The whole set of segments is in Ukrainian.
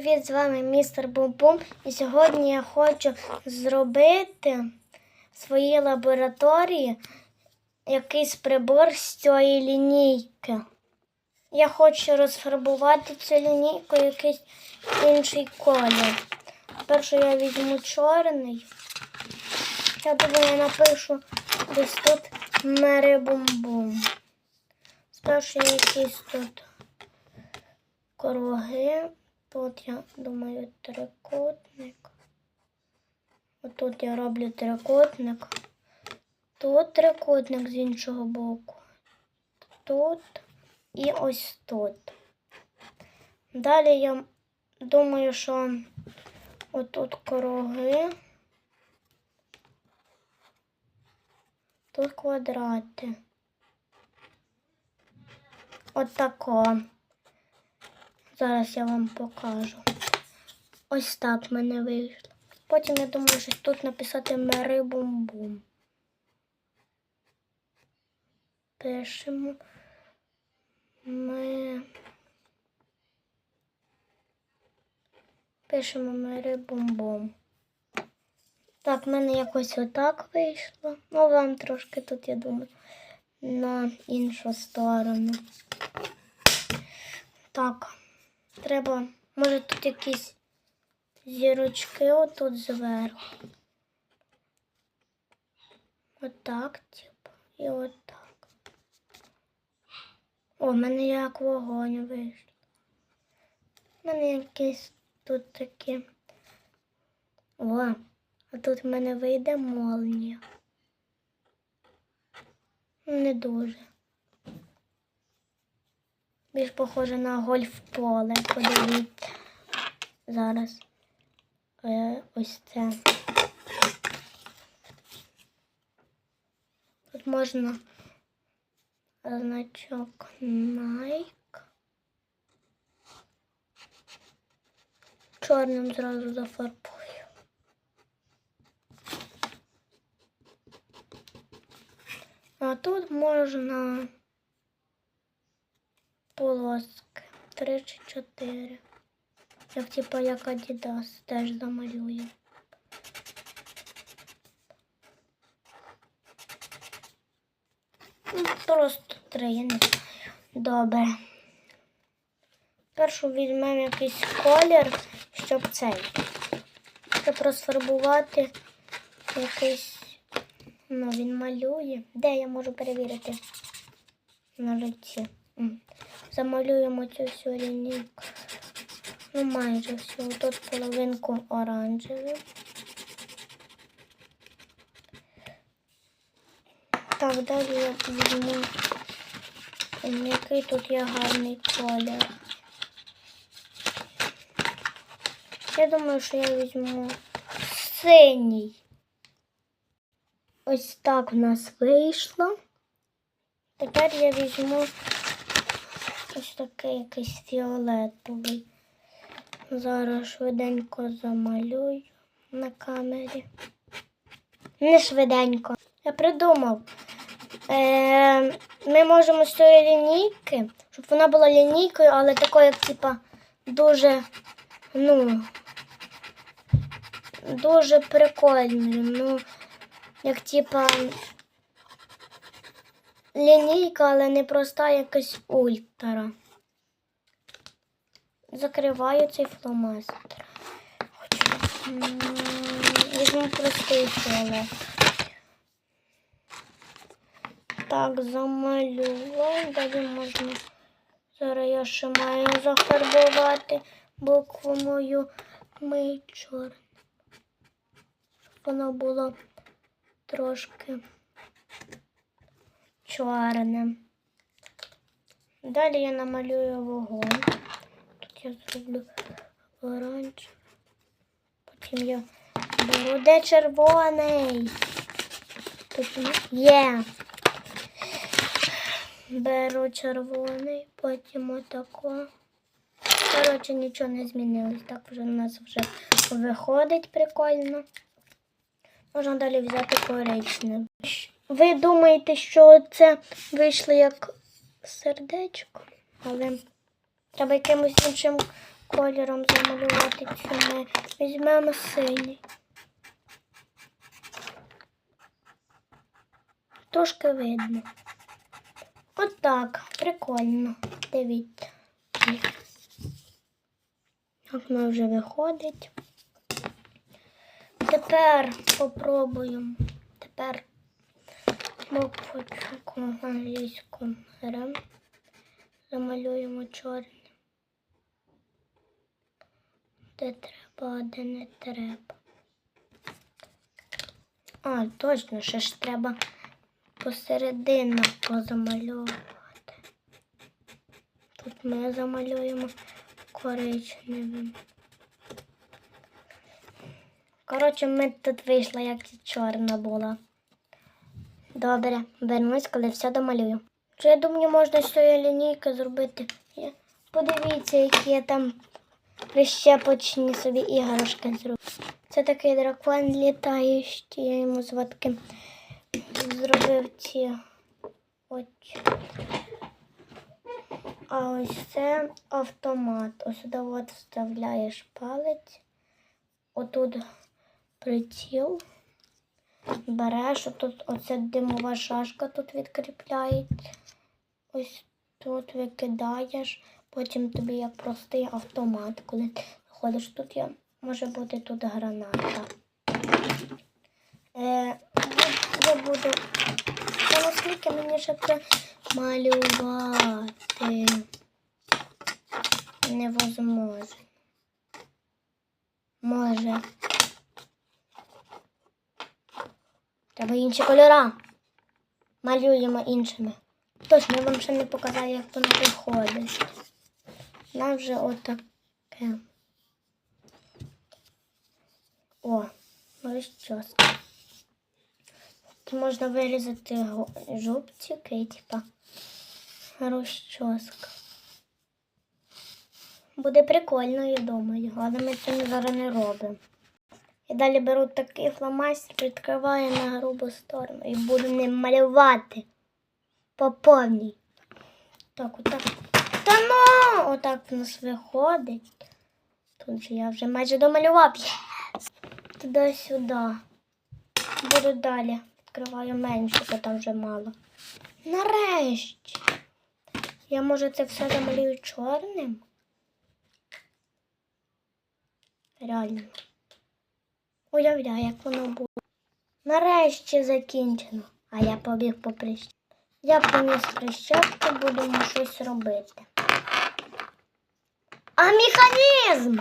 привіт! З вами містер Бум-Бум. І сьогодні я хочу зробити в своїй лабораторії якийсь прибор з цієї лінійки. Я хочу розфарбувати цю лінійку якийсь інший колір. Перше я візьму чорний. Я думаю, я напишу десь тут Мери Бум-Бум. Спершу я якийсь тут круги. Тут я думаю трикутник. Отут я роблю трикутник. Тут трикутник з іншого боку. Тут і ось тут. Далі я думаю, що отут круги. Тут квадрати. Отако. Зараз я вам покажу. Ось так мене вийшло. Потім я думаю, що тут написати Мери Бум-Бум. Пишемо. Ми. Пишемо Мери Бум-Бум. Так, в мене якось отак вийшло. Ну, вам трошки тут, я думаю, на іншу сторону. Так. Треба, може тут якісь зірочки отут зверху. Отак, типу, і отак. О, в мене як вогонь вийшло. У мене якісь тут такі. О, а тут в мене вийде молнія. Не дуже. Більш похоже на гольф-поле. Подивіться. Зараз е, ось це. Тут можна значок Nike. Чорним зразу зафарбую. А тут можна полоски. Три чи чотири. Як типа як Adidas теж замалює. Ну, Просто три, я не знаю. Добре. Першу візьмемо якийсь колір, щоб цей. Щоб розфарбувати якийсь. Ну, він малює. Де я можу перевірити? На лиці. Замалюємо цю всю лінійку. Ну, майже всю. Тут половинку оранжевий. Так, далі я візьму. Який тут є гарний колір. Я думаю, що я візьму синій. Ось так в нас вийшло. Тепер я візьму ось такий якийсь фіолетовий. Зараз швиденько замалюю на камері. Не швиденько. Я придумав. Е, ми можемо з цієї лінійки, щоб вона була лінійкою, але такою, типа, дуже, ну, дуже прикольною. Ну, як типа лінійка, але не проста якась ультра. Закриваю цей фломастер. Візьму простий фіолет. Так, замалював. Далі можна. Зараз я ще маю зафарбувати букву мою ми чорним. Щоб воно було трошки чорним. Далі я намалюю вогонь. Тут я зроблю оранж. Потім я беру де червоний. Тут є. Беру червоний, потім отако. Коротше, нічого не змінилось. Так вже у нас вже виходить прикольно. Можна далі взяти коричневий. Ви думаєте, що це вийшло як сердечко, але треба якимось іншим кольором замалювати цю ми. Візьмемо синій. Трошки видно. Отак, прикольно. Дивіться. Як воно вже виходить. Тепер попробуємо. Тепер буквочку англійську беремо. Замалюємо чорний. Де треба, а де не треба. А, точно, ще ж треба посередину позамальовувати. Тут ми замалюємо коричневим. Коротше, ми тут вийшла, як і чорна була. Добре, вернусь, коли все домалюю. Що я думаю, можна з цієї лінійки зробити. Подивіться, які я там прищепочні собі іграшки зробив. Це такий дракон літаючий, я йому зватки зробив ці очі. А ось це автомат. Ось сюди от вставляєш палець. Отут приціл. Береш, отут оця димова шашка тут відкріпляється. Ось тут викидаєш. Потім тобі як простий автомат. Коли ходиш тут, є, може бути тут граната. Е, я буду. Наскільки мені ще це малювати невозможно. Може. Треба інші кольора. Малюємо іншими. Точно, я вам ще не показала, як воно виходить. Нам вже отаке. О, розчоска. Тут можна вирізати жубчики і типа розчоска. Буде прикольно, я думаю, але ми це зараз не робимо. І далі беру такий фломастер, відкриваю на грубу сторону і буду ним малювати по повній. Так, отак. Та ну! Отак в нас виходить. Тут же я вже майже домалював. Туди-сюди. Буду далі. Відкриваю менше, бо там вже мало. Нарешті. Я може це все замалюю чорним? Реально. Уявляю, як воно буде. Нарешті закінчено. А я побіг по прищепку. Я поніс прищепку, будемо щось робити. А механізм!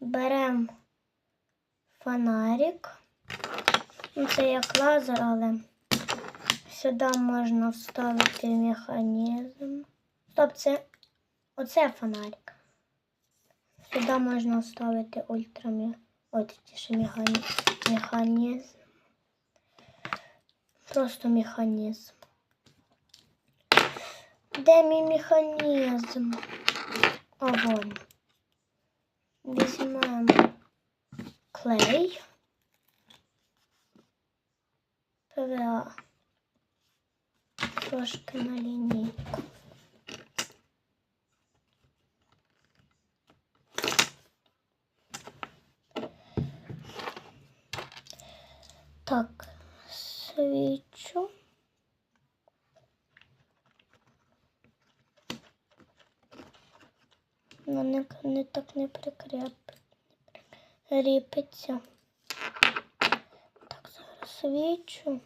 Беремо фонарик. Ну, Це як лазер, але сюди можна вставити механізм. Стоп, це оце фонарик. Сюди можна вставити ультрамі... Ой, точніше, механізм. механізм. Просто механізм. Де мій механізм? А вон. Візьмемо клей. ПВА. Трошки на лінійку. Так, свічу. Ну, не, не так не прикреп... прикріпиться. Так, зараз свічу.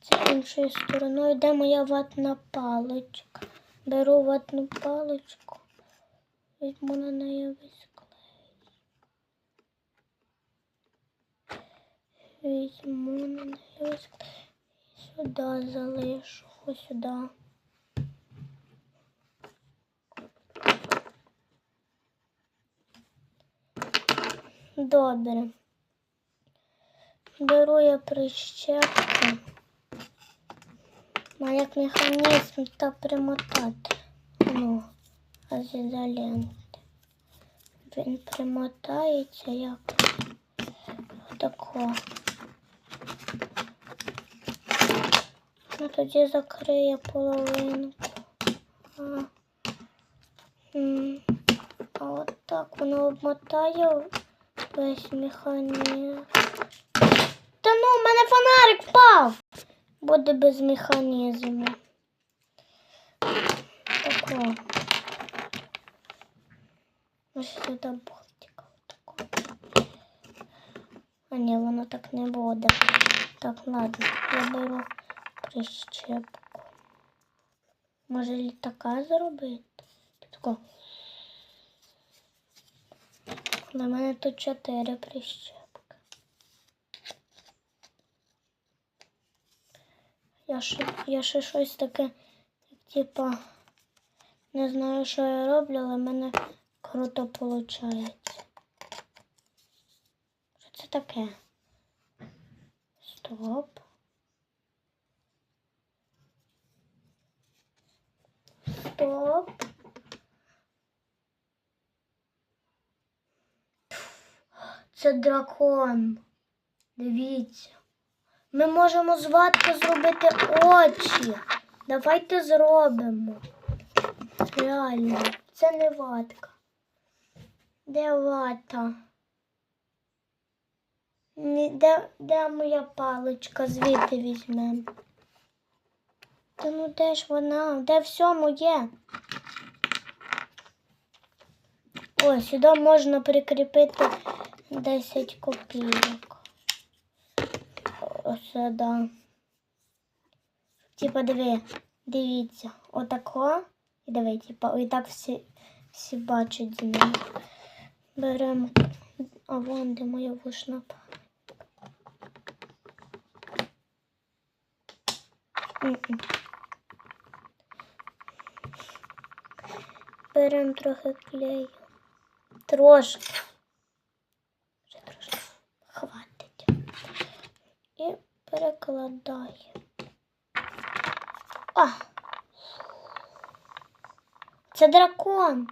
Це іншою стороною. Де моя ватна паличка? Беру ватну паличку. Візьму на неї весь клей. Візьму на весь клей. Сюди залишу. Ось сюди. Добре. Беру я прищепку. Як механізм та примотати. Ну, а з. Він примотається як тако. Ну тоді закриє половинку. А, м, А от так воно обмотає весь механізм. Та ну, в мене фонарик впав. Буде без механізму. Тако. Ось сюди болтик. А ні, воно так не буде. Так, ладно, я беру прищепку. Може літака зробити? Тако. На мене тут чотири прищепки. Я ще, я ще щось таке, типа, не знаю, що я роблю, але в мене круто виходить. Що це таке? Стоп. Стоп. Це дракон. Дивіться. Ми можемо з ватки зробити очі. Давайте зробимо. Реально, це не ватка. Де вата? Де, де моя паличка? Звідти візьмемо. Та ну де ж вона? Де все моє? О, сюди можна прикріпити 10 копійок. Ось сюди. Типа диви, дивіться, отако. І диви, типа, і так всі, всі бачать з ним. Беремо. А вон де моя вушна пам'ять. Беремо трохи клею. Трошки. Вже трошки хватить. І перекладаємо. А! Це дракон.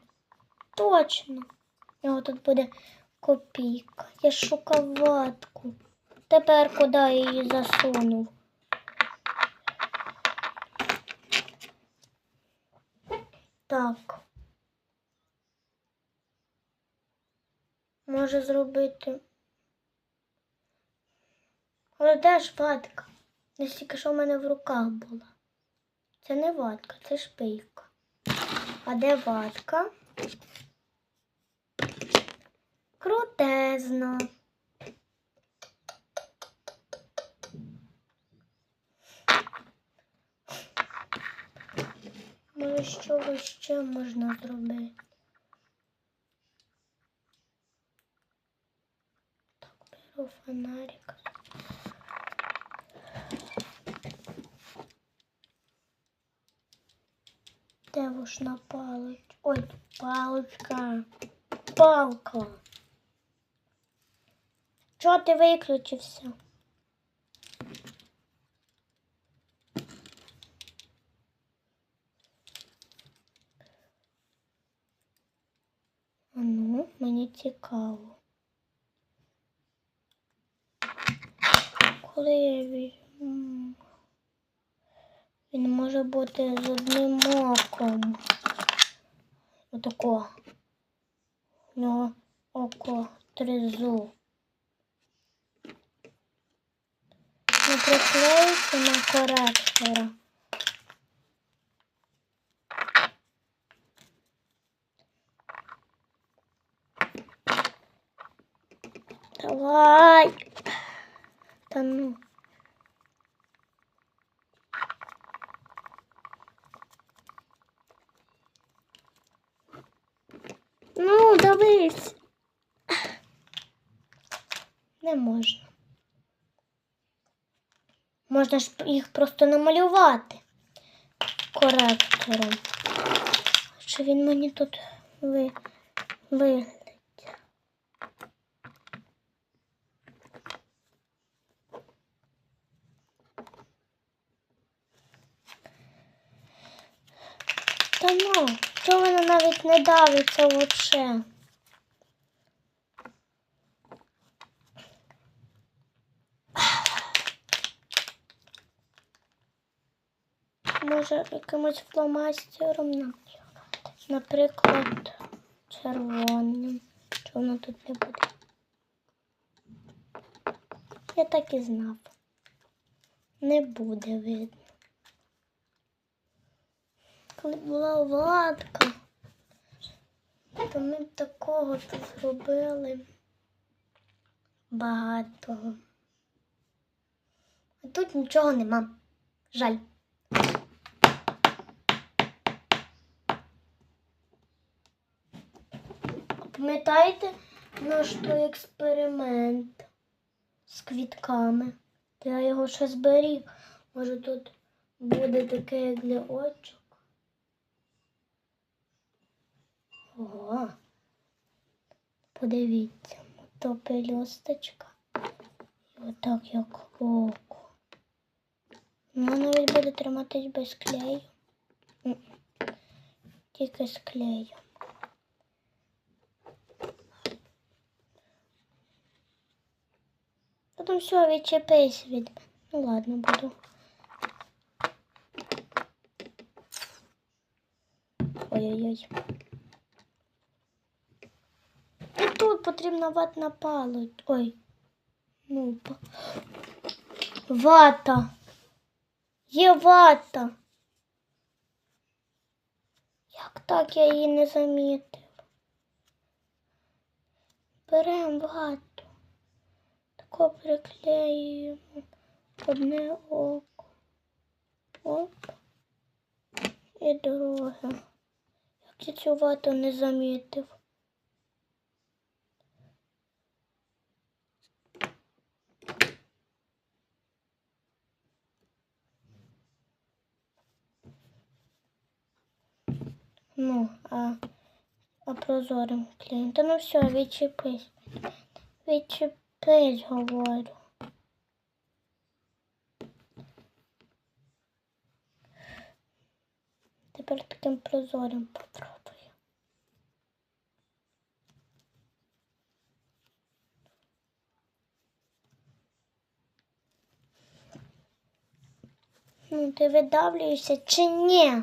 Точно. У нього тут буде копійка. Я шукав ватку. Тепер куди я її засунув? Так. Може зробити. Але де ж ватка? Настільки, що в мене в руках була. Це не ватка, це шпилька. А де ватка? Крутезно. Може, чого ще можна зробити? Так, беру фонарик. Де вушна паличка? Ой, паличка. Палка. Чого ти виключився? А ну, мені цікаво. Коли? Він може бути з одним оком. Отако. У нього око тризу. Не приклеїться на коректора. Давай. Та ну. Ну, дивись. Не можна. Можна ж їх просто намалювати коректором. Що він мені тут ви... виглядить? Та ну, то воно навіть не давиться вообще. Може, якимось фломастером, наприклад, червоним. Чи воно тут не буде? Я так і знав. Не буде видно. Була владка, то ми такого тут зробили багатого. А тут нічого нема. Жаль. Пам'ятаєте наш той експеримент з квітками? Я його ще зберіг. Може тут буде таке як для очок. Ого. Подивіться, то пелюсточка. І отак як око. Ну, навіть буде триматись без клею. Тільки з клею. Потім все, відчепись від. Ну ладно, буду. Ой-ой-ой. І тут потрібна ватна палить. Ой. Ну, вата. Є вата. Як так я її не замітив? Беремо вату. Тако приклеюємо одне око. Оп. І друге. Як я цю вату не замітив. Ну, а, а прозорим клеєм. Та ну все, відчепись. Відчепись, говорю. Тепер таким прозорим попробую. Ну, ти видавлюєшся чи ні?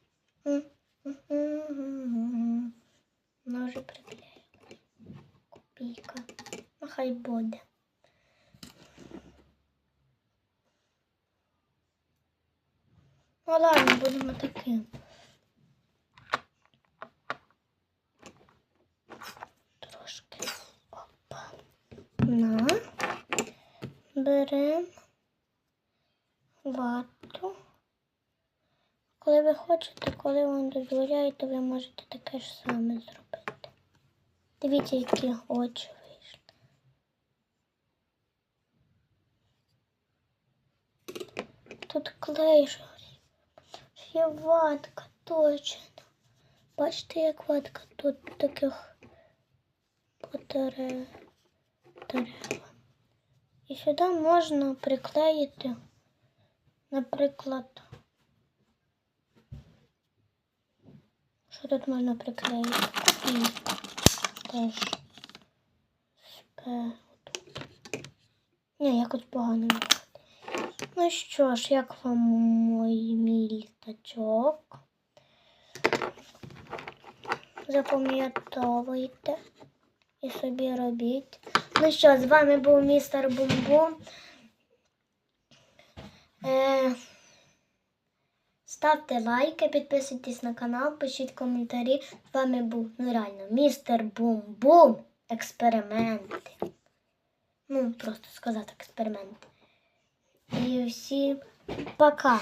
Вона вже приклеїла. Копійка. Ну, хай буде. Ну ладно, будемо таким. Трошки. Опа. На. Беремо вату. Коли ви хочете, коли вам дозволяє, то ви можете таке ж саме зробити. Дивіться, які очі вийшли. Тут клей. Є ватка, точно. Бачите, як ватка тут таких дерева. І сюди можна приклеїти, наприклад. Що тут можна приклеїти? І теж. Ні, якось погано. Ну що ж, як вам мій мій літачок? Запам'ятовуйте і собі робіть. Ну що, з вами був містер Бум-Бум. Е, Ставте лайки, підписуйтесь на канал, пишіть коментарі. З вами був ну реально містер Бум-Бум. Експерименти. Ну, просто сказати експерименти. І всім пока.